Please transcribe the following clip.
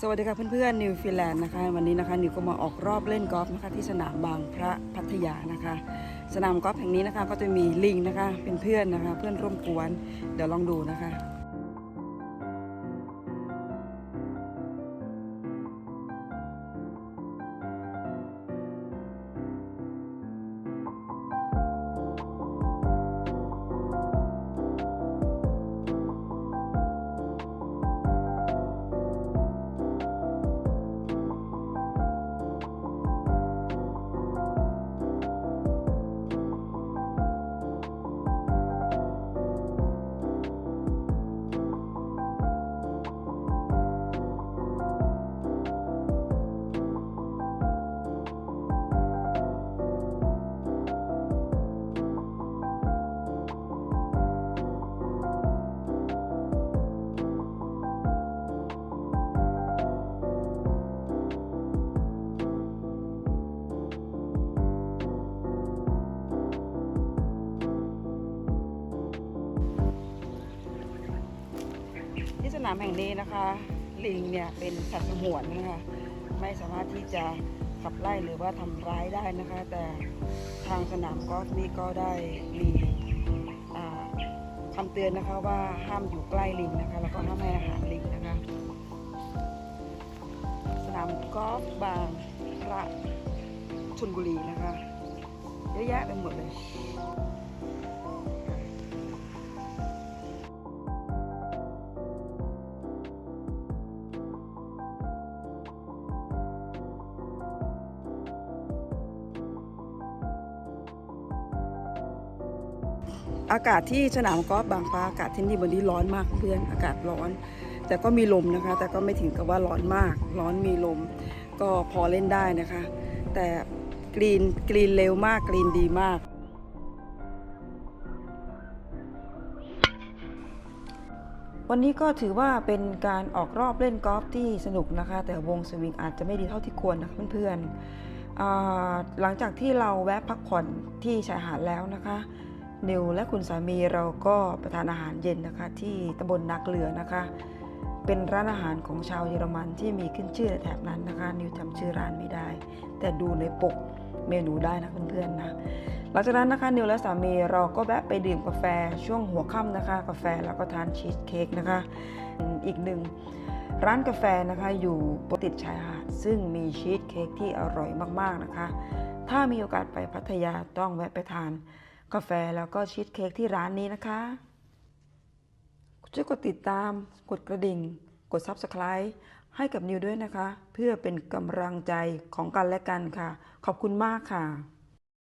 สวัสดีค่ะเพื่อนๆนิวฟิแลนด์นะคะ วันนี้นะคะนิวก็มาออกรอบเล่นกอล์ฟนะคะที่สนามบางพระพัทยานะคะ สนามกอล์ฟแห่งนี้นะคะก็จะมีลิงนะคะเป็นเพื่อนนะคะ เพื่อนร่วมกวนเดี๋ยวลองดูนะคะ นามแห่งนี้นะคะ ลิงเนี่ยเป็นสัตว์สงวนนะคะไม่สามารถที่จะขับไล่หรือว่าทำร้ายได้นะคะ แต่ทางสนามกอล์ฟนี่ก็ได้มีอ่าคำเตือนนะคะว่าห้ามอยู่ใกล้ลิงนะคะแล้วก็ห้ามให้อาหารลิงนะคะ สนามกอล์ฟบางพระชนบุรีนะคะเยอะแยะไปหมดเลย อากาศที่สนามกอล์ฟบางปลาอากาศที่นี่วันนี้ร้อนมากเพื่อนอากาศร้อน แต่ก็มีลมนะคะ แต่ก็ไม่ถึงกับว่าร้อนมาก ร้อนมีลม ก็พอเล่นได้นะคะ แต่กรีนกรีนเร็วมากกรีนดีมากวันนี้ก็ถือว่าเป็นการออกรอบเล่นกอล์ฟที่สนุกนะคะ แต่วงสวิงอาจจะไม่ดีเท่าที่ควรนะคะเพื่อนๆหลังจากที่เราแวะพักผ่อนที่ชายหาดแล้วนะคะ นิวและคุณสามีเราก็ไปทานอาหารเย็นนะคะ ที่ตำบลนาเกลือนะคะ เป็นร้านอาหารของชาวเยอรมันที่มีขึ้นชื่อในแถบนั้นนะคะ นิวจำชื่อร้านไม่ได้ แต่ดูในปกเมนูได้นะเพื่อนๆนะหลังจากนั้นนะคะนิวและสามีเราก็แวะไปดื่มกาแฟช่วงหัวค่ำนะคะ กาแฟแล้วก็ทานชีสเค้กนะคะ อีกหนึ่งร้านกาแฟนะคะอยู่ติดชายหาด ซึ่งมีชีสเค้กที่อร่อยมากๆนะคะ ถ้ามีโอกาสไปพัทยาต้องแวะไปทาน กาแฟแล้วก็ชีสเค้กที่ร้านนี้นะคะช่วยกดติดตาม กดกระดิ่ง กด Subscribe ให้กับนิวด้วยนะคะ เพื่อเป็นกำลังใจของกันและกันค่ะ ขอบคุณมากค่ะ